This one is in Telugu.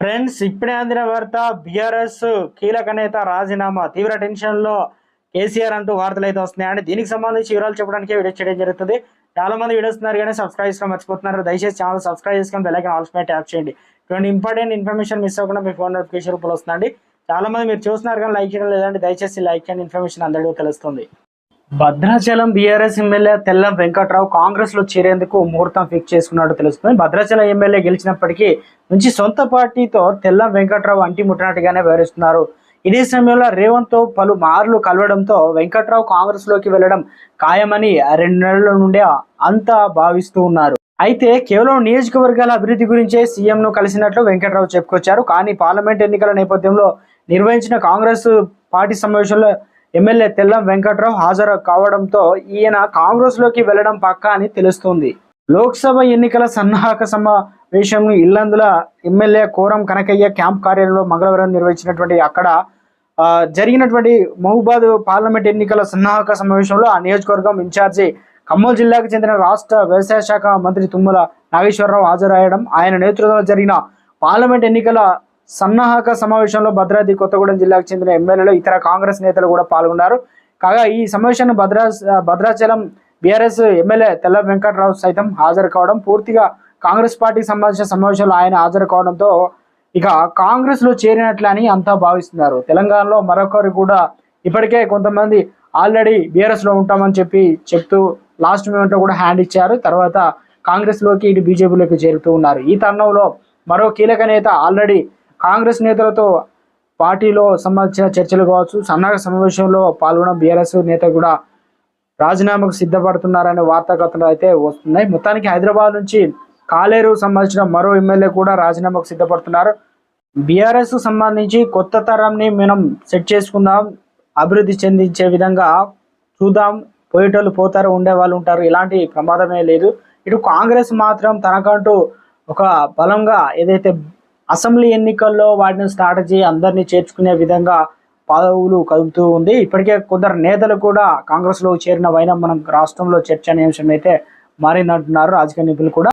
ఫ్రెండ్స్ ఇప్పుడే అందిన వార్త బీఆర్ఎస్ కీలక నేత రాజీనామా. తీవ్ర టెన్షన్లో కేసీఆర్ అంటూ వార్తలు అయితే వస్తున్నాయండి దీనికి సంబంధించి వివరాలు చెప్పడానికి వీడియో చేయడం జరుగుతుంది. చాలా మంది వీడియోస్ ఉన్నారు కానీ సబ్స్క్రైబ్ చేసుకోవడం మర్చిపోతున్నారు. దయచేసి ఛానల్ సబ్స్క్రైబ్ చేసుకొని బెల్లైకన్ ఆల్స్ ట్యాప్ చేయండి. ఇటువంటి ఇంపార్టెంట్ ఇన్ఫర్మేషన్ మిస్ అవ్వకుండా మీ ఫోన్ నోటిఫికేషన్ రూపంలో వస్తుందండి. చాలా మంది మీరు చూస్తున్నారు కానీ లైక్ చేయడం లేదండి. దయచేసి లైక్ చేయండి ఇన్ఫర్మేషన్ అందరికీ తెలుస్తుంది. భద్రాచలం బీఆర్ఎస్ ఎమ్మెల్యే తెల్లం వెంకట్రావు కాంగ్రెస్లో చేరేందుకు ముహూర్తం ఫిక్స్ చేసుకున్నట్టు తెలుస్తుంది. భద్రాచలం ఎమ్మెల్యే గెలిచినప్పటికీ నుంచి సొంత పార్టీతో తెల్లం వెంకట్రావు అంటి ముట్టినట్టుగానే వివరిస్తున్నారు ఇదే సమయంలో రేవంత్తో పలు మార్లు కలవడంతో వెంకట్రావు కాంగ్రెస్లోకి వెళ్ళడం ఖాయమని రెండు నెలల నుండే అంతా భావిస్తూ ఉన్నారు. అయితే కేవలం నియోజకవర్గాల అభివృద్ధి గురించే సీఎం ను కలిసినట్లు వెంకట్రావు చెప్పుకొచ్చారు. కానీ పార్లమెంట్ ఎన్నికల నేపథ్యంలో నిర్వహించిన కాంగ్రెస్ పార్టీ సమావేశంలో ఎమ్మెల్యే తెల్లం వెంకట్రావు హాజరు కావడంతో ఈయన కాంగ్రెస్లోకి వెళ్ళడం పక్కా అని తెలుస్తుంది. లోక్సభ ఎన్నికల సన్నాహక సమావేశం ఇల్లందుల ఎమ్మెల్యే కోరం కనకయ్య క్యాంప్ కార్యాలయంలో మంగళవారం నిర్వహించినటువంటి అక్కడ జరిగినటువంటి మహబూబాద్ పార్లమెంట్ ఎన్నికల సన్నాహక సమావేశంలో ఆ నియోజకవర్గం ఇన్ఛార్జి ఖమ్మం జిల్లాకు చెందిన రాష్ట్ర వ్యవసాయ శాఖ మంత్రి తుమ్మల నాగేశ్వరరావు హాజరయ్యడం ఆయన నేతృత్వంలో జరిగిన పార్లమెంట్ ఎన్నికల సన్నాహక సమావేశంలో భద్రాద్రి కొత్తగూడెం జిల్లాకు చెందిన ఎమ్మెల్యేలు ఇతర కాంగ్రెస్ నేతలు కూడా పాల్గొన్నారు. కాగా ఈ సమావేశాన్ని భద్రా భద్రాచలం బీఆర్ఎస్ ఎమ్మెల్యే తెల్ల వెంకటరావు సైతం హాజరు కావడం పూర్తిగా కాంగ్రెస్ పార్టీకి సంబంధించిన సమావేశంలో ఆయన హాజరు కావడంతో ఇక కాంగ్రెస్లో చేరినట్లని అంతా భావిస్తున్నారు. తెలంగాణలో మరొకరు కూడా ఇప్పటికే కొంతమంది ఆల్రెడీ బీఆర్ఎస్లో ఉంటామని చెప్పి చెప్తూ లాస్ట్ మూమెంట్ కూడా హ్యాండ్ ఇచ్చారు. తర్వాత కాంగ్రెస్లోకి ఇటు బీజేపీలోకి చేరుతూ ఉన్నారు. ఈ తరుణంలో మరో కీలక నేత ఆల్రెడీ కాంగ్రెస్ నేతలతో పార్టీలో సంబంధించిన చర్చలు కావచ్చు సన్నాహక సమావేశంలో పాల్గొన్న బీఆర్ఎస్ నేత కూడా రాజీనామాకు సిద్ధపడుతున్నారనే వార్తాకథలు అయితే వస్తున్నాయి మొత్తానికి హైదరాబాద్ నుంచి కాలేరు సంబంధించిన మరో ఎమ్మెల్యే కూడా రాజీనామాకు సిద్ధపడుతున్నారు. బీఆర్ఎస్ సంబంధించి కొత్త తరంని మనం సెట్ చేసుకుందాం అభివృద్ధి చెందించే విధంగా చూద్దాం పోయేటోళ్ళు పోతారు ఉండే వాళ్ళు ఉంటారు ఇలాంటి ప్రమాదమే లేదు. ఇటు కాంగ్రెస్ మాత్రం తనకంటూ ఒక బలంగా ఏదైతే అసెంబ్లీ ఎన్నికల్లో వాటిని స్ట్రాటజీ అందరినీ చేర్చుకునే విధంగా పదవులు కదుపుతూ ఉంది. ఇప్పటికే కొందరు నేతలు కూడా కాంగ్రెస్లో చేరిన వైనం మనం రాష్ట్రంలో చర్చనీయాంశం అయితే మారిందంటున్నారు. రాజకీయ నిపుణులు కూడా